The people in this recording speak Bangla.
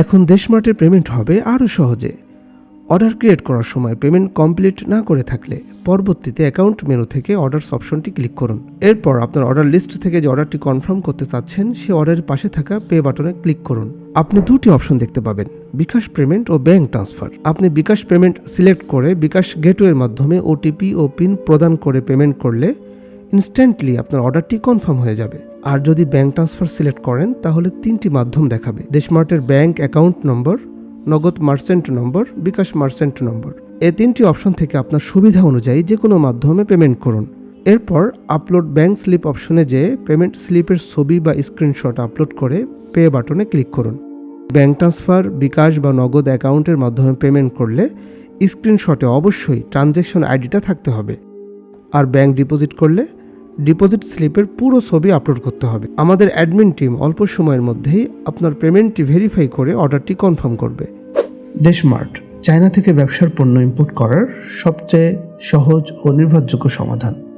এখন দেশমার্টের পেমেন্ট হবে আরও সহজে। অর্ডার ক্রিয়েট করার সময় পেমেন্ট কমপ্লিট না করে থাকলে পরবর্তীতে অ্যাকাউন্ট মেনু থেকে অর্ডারস অপশনটি ক্লিক করুন। এরপর আপনার অর্ডার লিস্ট থেকে যে অর্ডারটি কনফার্ম করতে চাচ্ছেন, সে অর্ডারের পাশে থাকা পে বাটনে ক্লিক করুন। আপনি দুটি অপশন দেখতে পাবেন, বিকাশ পেমেন্ট ও ব্যাংক ট্রান্সফার আপনি বিকাশ পেমেন্ট সিলেক্ট করে বিকাশ গেটওয়ের মাধ্যমে ওটিপি ও পিন প্রদান করে পেমেন্ট করলে ইনস্ট্যান্টলি আপনার অর্ডারটি কনফার্ম হয়ে যাবে। আর যদি ব্যাংক ট্রান্সফার সিলেক্ট করেন, তাহলে তিনটি মাধ্যম দেখাবে। দেশমার্টের ব্যাংক অ্যাকাউন্ট নম্বর নগদ মার্চেন্ট নম্বর বিকাশ মার্চেন্ট নম্বর এ তিনটি অপশন থেকে আপনার সুবিধা অনুযায়ী যে কোনো মাধ্যমে পেমেন্ট করুন। এরপর আপলোড ব্যাংক স্লিপ অপশনে যেয়ে পেমেন্ট স্লিপের ছবি বা স্ক্রিনশট আপলোড করে পে বাটনে ক্লিক করুন। ব্যাংক ট্রান্সফার বিকাশ বা নগদ অ্যাকাউন্টের মাধ্যমে পেমেন্ট করলে স্ক্রিনশটে অবশ্যই ট্রানজ্যাকশন আইডিটা থাকতে হবে। আর ব্যাংক ডিপোজিট করলে ডিপোজিট স্লিপের পুরো ছবি আপলোড করতে হবে। আমাদের অ্যাডমিন টিম অল্প সময়ের মধ্যেই আপনার পেমেন্টটি ভেরিফাই করে অর্ডারটি কনফার্ম করবে। ডেশমার্ট চায়না থেকে ব্যবসার পণ্য ইম্পোর্ট করার সবচেয়ে সহজ ও নির্ভরযোগ্য সমাধান।